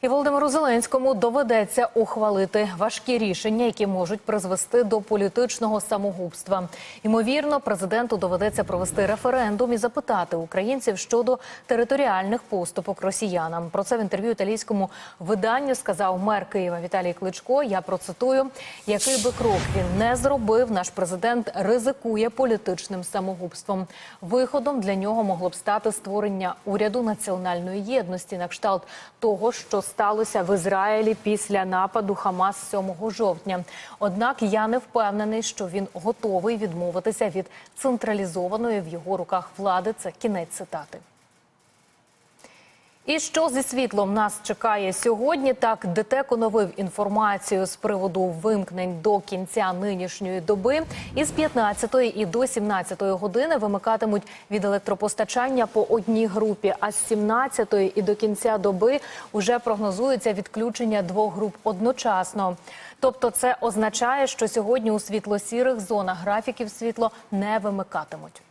І Володимиру Зеленському доведеться ухвалити важкі рішення, які можуть призвести до політичного самогубства. Ймовірно, президенту доведеться провести референдум і запитати українців щодо територіальних поступок росіянам. Про це в інтерв'ю італійському виданню сказав мер Києва Віталій Кличко. Я процитую: який би крок він не зробив, наш президент ризикує політичним самогубством. Виходом для нього могло б стати створення уряду національної єдності на кшталт того, що сталося в Ізраїлі після нападу Хамас 7 жовтня. Однак я не впевнений, що він готовий відмовитися від централізованої в його руках влади. Це кінець цитати. І що зі світлом нас чекає сьогодні? Так, ДТЕК оновив інформацію з приводу вимкнень до кінця нинішньої доби. Із 15 і до 17 години вимикатимуть від електропостачання по одній групі. А з 17 і до кінця доби вже прогнозується відключення двох груп одночасно. Тобто, це означає, що сьогодні у світло-сірих зонах графіків світло не вимикатимуть.